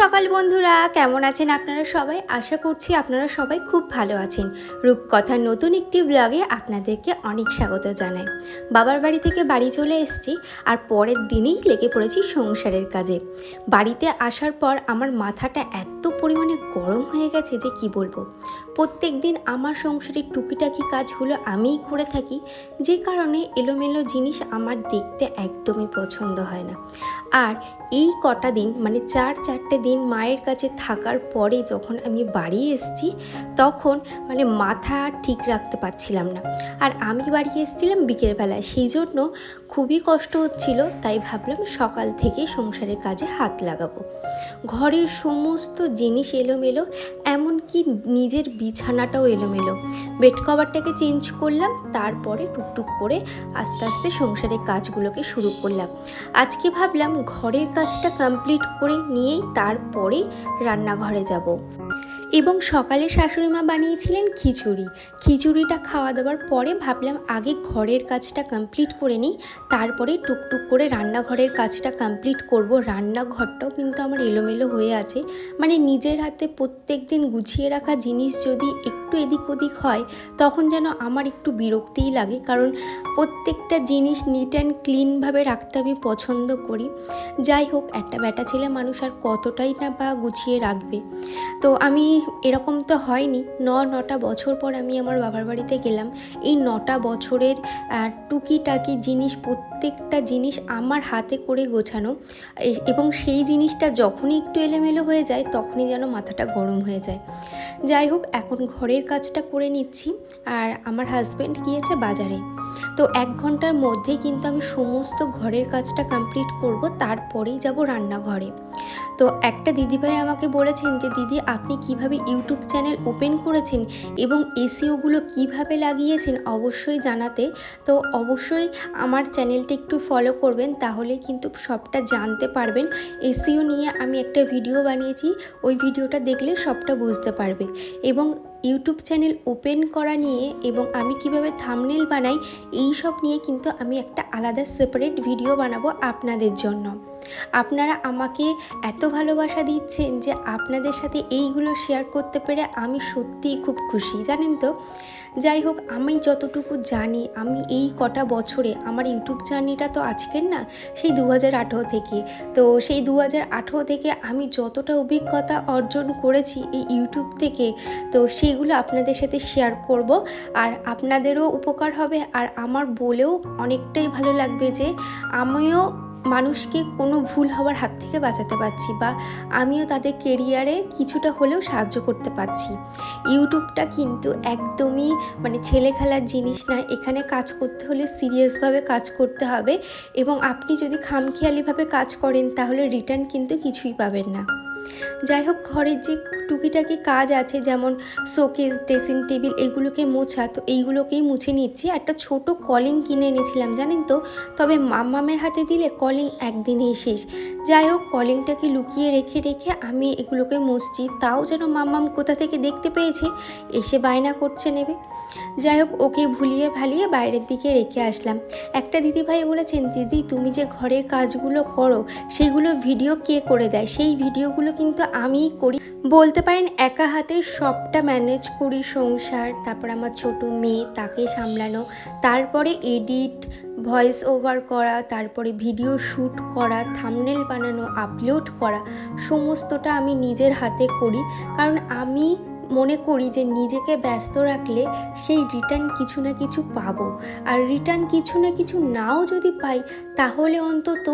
সকাল বন্ধুরা, কেমন আছেন আপনারা সবাই? আশা করছি আপনারা সবাই খুব ভালো আছেন। রূপকথার নতুন একটি ব্লগে আপনাদেরকে অনেক স্বাগত জানাই। বাবার বাড়ি থেকে বাড়ি চলে এসেছি আর পরের দিনেই লেগে পড়েছি সংসারের কাজে। বাড়িতে আসার পর আমার মাথাটা এত পরিমাণে গরম হয়ে গেছে যে কি বলব? প্রত্যেক দিন আমার সংসারের টুকিটাকি কাজগুলো আমিই করে থাকি, যে কারণে এলোমেলো জিনিস আমার দেখতে একদমই পছন্দ হয় না। আর এই কটা দিন মানে চার চারটে দিন মায়ের কাছে থাকার পরে যখন আমি বাড়ি এসেছি, তখন মানে মাথা ঠিক রাখতে পারছিলাম না। আর আমি বাড়ি এসেছিলাম বিকেলবেলায়, সেই জন্য খুবই কষ্ট হচ্ছিল, তাই ভাবলাম সকাল থেকে সংসারের কাজে হাত লাগাবো। ঘরের সমস্ত জিনিস এলোমেলো এমনকি নিজের বিছানাটাও এলোমেলো। বেড কভারটাকে চেঞ্জ করলাম, তারপরে টুকটুক করে আস্তে আস্তে সংসারের কাজগুলোকে শুরু করলাম। আজকে ভাবলাম ঘরের কাজটা কমপ্লিট করে নিয়েই তারপরে রান্নাঘরে যাব। এবং সকালে শাশুড়ি মা বানিয়েছিলেন খিচুড়ি। খিচুড়িটা খাওয়া দাওয়ার পরে ভাবলাম আগে ঘরের কাজটা কমপ্লিট করে নিই, তারপরে টুকটুক করে রান্নাঘরের কাজটা কমপ্লিট করব। রান্নাঘরটাও কিন্তু আমার এলোমেলো হয়ে আছে। মানে নিজের হাতে প্রত্যেক দিন গুছিয়ে রাখা জিনিস যদি একটু এদিক ওদিক হয়, তখন যেন আমার একটু বিরক্তিই লাগে। কারণ প্রত্যেকটা জিনিস নিট অ্যান্ড ক্লিনভাবে রাখতে আমি পছন্দ করি। যাই হোক, একটা ব্যাটা ছেলে মানুষ আর কতটাই না বা গুছিয়ে রাখবে। তো আমি এরকম তো হয়নি। ন, নটা বছর পর আমি আমার বাবার বাড়িতে গেলাম। এই নটা বছরের টুকিটাকি জিনিস, প্রত্যেকটা জিনিস আমার হাতে করে গোছানো। এবং সেই জিনিসটা যখনই একটু এলোমেলো হয়ে যায়, তখনই যেন মাথাটা গরম হয়ে যায়। যাই হোক, এখন ঘরের কাজটা করে নিচ্ছি আর আমার হাজব্যান্ড গিয়েছে বাজারে। তো এক ঘণ্টার মধ্যেই কিন্তু আমি সমস্ত ঘরের কাজটা কমপ্লিট করব, তারপরেই যাব রান্নাঘরে। তো একটা দিদিভাই আমাকে বলেছেন যে, দিদি, আপনি কীভাবে ইউটিউব চ্যানেল ওপেন করেছেন এবং এসিওগুলো কীভাবে লাগিয়েছেন অবশ্যই জানাতে। তো অবশ্যই আমার চ্যানেলটা একটু ফলো করবেন, তাহলে কিন্তু সবটা জানতে পারবেন। এসিও নিয়ে আমি একটা ভিডিও বানিয়েছি, ওই ভিডিওটা দেখলে সবটা বুঝতে পারবে। এবং ইউটিউব চ্যানেল ওপেন করা নিয়ে এবং আমি কীভাবে থামনেল বানাই, এই সব নিয়ে কিন্তু আমি একটা আলাদা সেপারেট ভিডিও বানাবো আপনাদের জন্য। আপনারা আমাকে এত ভালোবাসা দিচ্ছেন যে আপনাদের সাথে এইগুলো শেয়ার করতে পেরে আমি সত্যিই খুব খুশি, জানেন তো? যাই হোক, আমি যতটুকু জানি, আমি এই কটা বছরে আমার ইউটিউব জার্নিটা তো আজকের না, সেই দু হাজার আঠেরো থেকে। তো সেই দু হাজার আঠেরো থেকে আমি যতটা অভিজ্ঞতা অর্জন করেছি এই ইউটিউব থেকে, তো সেইগুলো আপনাদের সাথে শেয়ার করব। আর আপনাদেরও উপকার হবে, আর আমার বলেও অনেকটাই ভালো লাগবে যে, আমিও মানুষকে কোনো ভুল হওয়ার হাত থেকে বাঁচাতে পারছি বা আমিও তাদের কেরিয়ারে কিছুটা হলেও সাহায্য করতে পারছি। ইউটিউবটা কিন্তু একদমই মানে ছেলে খেলার জিনিস না এখানে কাজ করতে হলে সিরিয়াসভাবে কাজ করতে হবে এবং আপনি যদি খামখেয়ালিভাবে কাজ করেন তাহলে রিটার্ন কিন্তু কিছুই পাবেন না। যাই হোক, ঘরের যে টুকিটাকি কাজ আছে, যেমন শোকেস, ড্রেসিং টেবিল, এগুলোকে মোছা, তো এইগুলোকেই মুছে নিচ্ছি। একটা ছোট কলিং কিনে এনেছিলাম, জানেন তো? তবে মাম্মামের হাতে দিলে কলিং একদিনেই শেষ। যাই হোক, কলিংটাকে লুকিয়ে রেখে রেখে আমি এগুলোকে মুছছি। তাও যেন মাম্মাম কোথা থেকে দেখতে পেয়েছে, এসে বায়না করছে নেবে। যাই হোক, ওকে ভুলিয়ে ভালিয়ে বাইরের দিকে রেখে আসলাম। একটা দিদিভাই বলেছেন, দিদি, তুমি যে ঘরের কাজগুলো করো, সেগুলো ভিডিও কে করে দেয়? সেই ভিডিওগুলো কিন্তু আমিই করি। বলতে পারেন, একা হাতে সবটা ম্যানেজ করি সংসার, তারপর আমার ছোট মেয়ে, তাকে সামলানো, তারপরে এডিট, ভয়েস ওভার করা, তারপরে ভিডিও শ্যুট করা, থামনেল বানানো, আপলোড করা, সমস্তটা আমি নিজের হাতে করি। কারণ আমি মনে করি যে নিজেকে ব্যস্ত রাখলে সেই রিটার্ন কিছু না কিছু পাবো। আর রিটার্ন কিছু না কিছু নাও যদি পাই, তাহলে অন্তত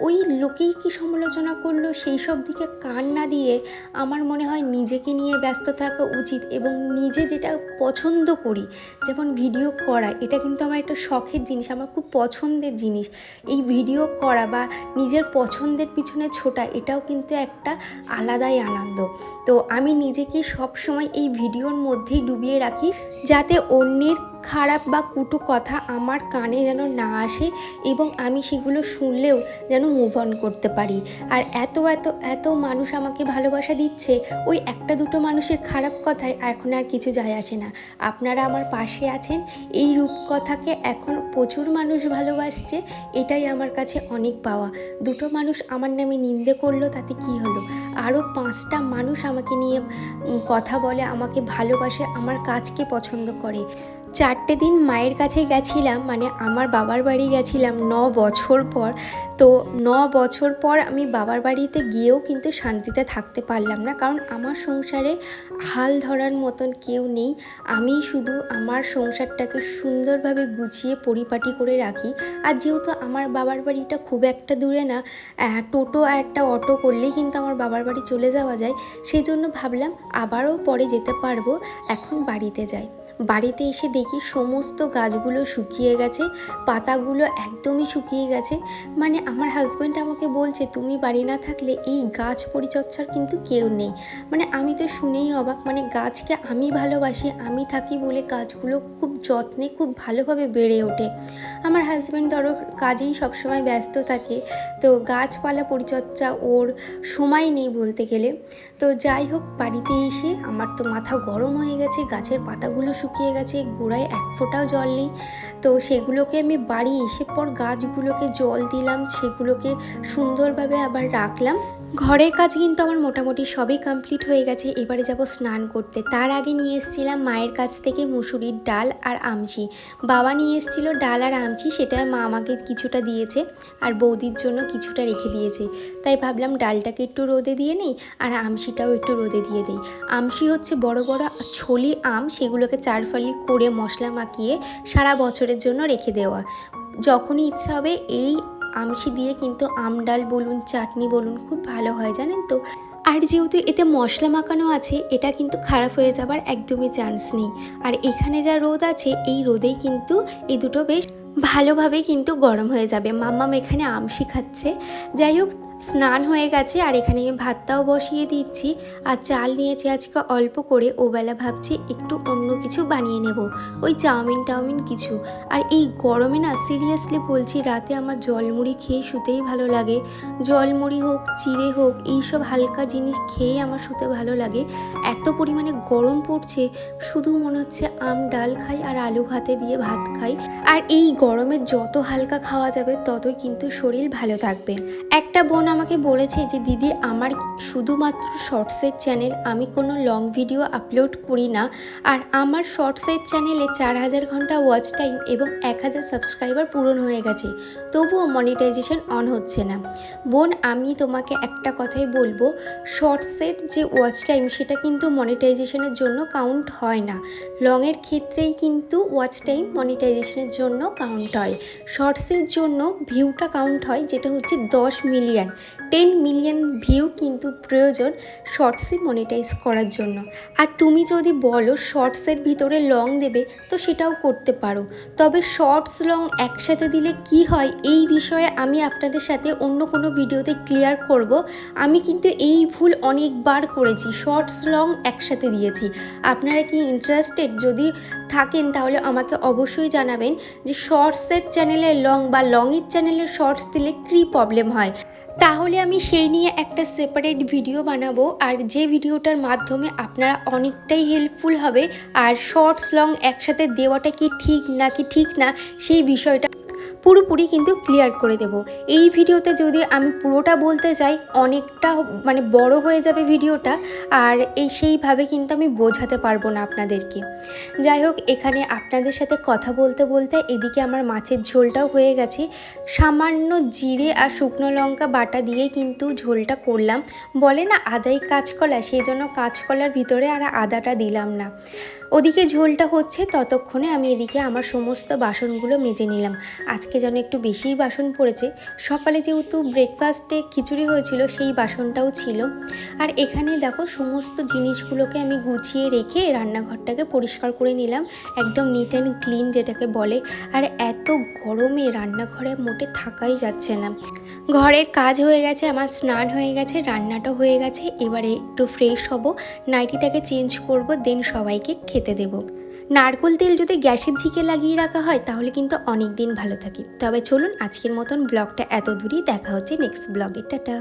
ওই লোকেই কি সমালোচনা করল সেই সব দিকে কান না দিয়ে আমার মনে হয় নিজেকে নিয়ে ব্যস্ত থাকা উচিত এবং নিজে যেটা পছন্দ করি, যেমন ভিডিও করা, এটা কিন্তু আমার একটা শখের জিনিস, আমার খুব পছন্দের জিনিস। এই ভিডিও করা বা নিজের পছন্দের পিছনে ছোটা, এটাও কিন্তু একটা আলাদাই আনন্দ। তো আমি নিজেকে সব সময় এই ভিডিওর মধ্যেই ডুবিয়ে রাখি যাতে অন্যের খারাপ বা কুটো কথা আমার কানে যেন না আসে এবং আমি সেগুলো শুনলেও যেন মুভ অন করতে পারি। আর এত এত এত মানুষ আমাকে ভালোবাসা দিচ্ছে, ওই একটা দুটো মানুষের খারাপ কথায় এখন আর কিছু যায় আসে না। আপনারা আমার পাশে আছেন, এই রূপকথাকে এখন প্রচুর মানুষ ভালোবাসছে, এটাই আমার কাছে অনেক পাওয়া। দুটো মানুষ আমার নামে নিন্দে করল, তাতে কি হলো? আরও পাঁচটা মানুষ আমাকে নিয়ে কথা বলে, আমাকে ভালোবাসে, আমার কাজকে পছন্দ করে। চারটে দিন মায়ের কাছে গেছিলাম মানে আমার বাবার বাড়ি গেছিলাম ন বছর পর। তো ন বছর পর আমি বাবার বাড়িতে গিয়েও কিন্তু শান্তিতে থাকতে পারলাম না, কারণ আমার সংসারে হাল ধরার মতন কেউ নেই। আমি শুধু আমার সংসারটাকে সুন্দরভাবে গুছিয়ে পরিপাটি করে রাখি। আর যেহেতু আমার বাবার বাড়িটা খুব একটা দূরে না টোটো আর একটা অটো করলেই কিন্তু আমার বাবার বাড়ি চলে যাওয়া যায়। সেই জন্য ভাবলাম আবারও পরে যেতে পারব, এখন বাড়িতে যাই। বাড়িতে এসে দেখি সমস্ত গাছগুলো শুকিয়ে গেছে, পাতাগুলো একদমই শুকিয়ে গেছে। মানে আমার হাজব্যান্ড আমাকে বলছে, তুমি বাড়ি না থাকলে এই গাছ পরিচর্যার কিন্তু কেউ নেই। মানে আমি তো শুনেই অবাক মানে গাছকে আমি ভালোবাসি, আমি থাকি বলে গাছগুলো খুব যত্নে, খুব ভালোভাবে বেড়ে ওঠে। আমার হাজব্যান্ড ধরো কাজেই সবসময় ব্যস্ত থাকে, তো গাছপালা পরিচর্যা ওর সময় নেই বলতে গেলে। তো যাই হোক, বাড়িতে এসে আমার তো মাথা গরম হয়ে গেছে, গাছের পাতাগুলো শুকিয়ে গেছে, গোড়ায় এক ফোঁটাও জল নেই। তো সেগুলোকে আমি বাড়ি এসে পর গাছগুলোকে জল দিলাম, সেগুলোকে সুন্দরভাবে আবার রাখলাম। ঘরের কাজ কিন্তু আমার মোটামুটি সবই কমপ্লিট হয়ে গেছে। এবারে যাব স্নান করতে। তার আগে নিয়ে এসেছিলাম মায়ের কাছ থেকে মুসুরির ডাল আর আমচি। বাবা নিয়ে এসেছিল ডাল আর আমচি, সেটা মা আমাকে কিছুটা দিয়েছে আর বৌদির জন্য কিছুটা রেখে দিয়েছে। তাই ভাবলাম ডালটাকে একটু রোদে দিয়ে নেই আর আমসিটাও একটু রোদে দিয়ে দিই। আমসি হচ্ছে বড় বড় ছলি আম, সেগুলোকে চারফালি করে মশলা মাখিয়ে সারা বছরের জন্য রেখে দেওয়া। যখনই ইচ্ছা হবে এই আমসি দিয়ে কিন্তু আম ডাল বলুন, চাটনি বলুন, খুব ভালো হয়, জানেন তো? আর যেহেতু এতে মশলা মাখানো আছে, এটা কিন্তু খারাপ হয়ে যাবার একদমই চান্স নেই। আর এখানে যা রোদ আছে, এই রোদেই কিন্তু এই দুটো বেশ ভালোভাবে কিন্তু গরম হয়ে যাবে। মাম্মাম এখানে আমসি খাচ্ছে। যাই হোক স্নান হয়ে গেছে আর এখানে আমি ভাতটাও বসিয়ে দিচ্ছি আর চাল নিয়েছি আজকে অল্প করে। ওবেলা ভাবছি একটু অন্য কিছু বানিয়ে নেব, ওই চাউমিন টাউমিন কিছু। আর এই গরমে না সিরিয়াসলি বলছি, রাতে আমার জলমুড়ি খেয়ে শুতেই ভালো লাগে। জলমুড়ি হোক, চিড়ে হোক, এইসব হালকা জিনিস খেয়ে আমার শুতে ভালো লাগে। এত পরিমাণে গরম পড়ছে, শুধু মনে হচ্ছে আম ডাল খাই আর আলু ভাতে দিয়ে ভাত খাই। আর এই গরমের যত হালকা খাওয়া যাবে, ততই কিন্তু শরীর ভালো থাকবে। একটা বোন আমাকে বলেছে যে, দিদি, আমার শুধুমাত্র শর্টসের চ্যানেল, আমি কোনো লং ভিডিও আপলোড করি না, আর আমার শর্টসের চ্যানেলে চার হাজার ঘণ্টা ওয়াচ টাইম এবং এক হাজার সাবস্ক্রাইবার পূরণ হয়ে গেছে, তবুও মনিটাইজেশন অন হচ্ছে না। বোন, আমি তোমাকে একটা কথাই বলব, শর্টসের যে ওয়াচ টাইম, সেটা কিন্তু মনিটাইজেশনের জন্য কাউন্ট হয় না। লংয়ের ক্ষেত্রেই কিন্তু ওয়াচ টাইম মনিটাইজেশনের জন্য কাউন্ট হয়। শর্টসের জন্য ভিউটা কাউন্ট হয়, যেটা হচ্ছে দশ মিলিয়ন। টেন মিলিয়ন ভিউ কিন্তু প্রয়োজন শর্টসে মনিটাইজ করার জন্য। আর তুমি যদি বলো শর্টসের ভিতরে লং দেবে, তো সেটাও করতে পারো। তবে শর্টস লং একসাথে দিলে কি হয়, এই বিষয়ে আমি আপনাদের সাথে অন্য কোনো ভিডিওতে ক্লিয়ার করব। আমি কিন্তু এই ভুল অনেকবার করেছি শর্টস লং একসাথে দিয়েছি। আপনারা কি ইন্টারেস্টেড যদি থাকেন, তাহলে আমাকে অবশ্যই জানাবেন যে শর্টসের চ্যানেলে লং বা লংয়ের চ্যানেলে শর্টস দিলে কী প্রবলেম হয়। তাহলে আমি সেই নিয়ে একটা সেপারেট ভিডিও বানাবো, আর যে ভিডিওটার মাধ্যমে আপনারা অনেকটাই হেল্পফুল হবে, আর শর্টস লং একসাথে দেওয়াটা কি ঠিক না কি ঠিক না, সেই বিষয়টা পুরোপুরি কিন্তু ক্লিয়ার করে দেব। এই ভিডিওতে যদি আমি পুরোটা বলতে যাই, অনেকটা মানে বড় হয়ে যাবে ভিডিওটা, আর এই সেইভাবে কিন্তু আমি বোঝাতে পারব না আপনাদেরকে। যাই হোক, এখানে আপনাদের সাথে কথা বলতে বলতে এদিকে আমার মাছের ঝোলটাও হয়ে গেছে। সামান্য জিরে আর শুকনো লঙ্কা বাটা দিয়ে কিন্তু ঝোলটা করলাম। বলে না আদাই কাঁচকলা সেই জন্য কাঁচকলার ভিতরে আর আদাটা দিলাম না। ওদিকে ঝোলটা হচ্ছে, ততক্ষণে আমি এদিকে আমার সমস্ত বাসনগুলো মেজে নিলাম। আজকে যেন একটু বেশিই বাসন পড়েছে। সকালে যেহেতু ব্রেকফাস্টে খিচুড়ি হয়েছিল, সেই বাসনটাও ছিল। আর এখানে দেখো, সমস্ত জিনিসগুলোকে আমি গুছিয়ে রেখে রান্নাঘরটাকে পরিষ্কার করে নিলাম। একদম নিট অ্যান্ড ক্লিন যেটাকে বলে। আর এত গরমে রান্নাঘরে মোটে থাকাই যাচ্ছে না। ঘরের কাজ হয়ে গেছে, আমার স্নান হয়ে গেছে, রান্নাটা হয়ে গেছে। এবারে একটু ফ্রেশ হব নাইটিটাকে চেঞ্জ করব দেন সবাইকে খেতে দেব। নারকোল তেল যদি গ্যাসের ঝিকে লাগিয়ে রাখা হয়, তাহলে কিন্তু অনেক দিন ভালো থাকে। তবে চলুন আজকের মতন ব্লগটা এত দূরই দেখা হচ্ছে নেক্সট ব্লগে। টাটা।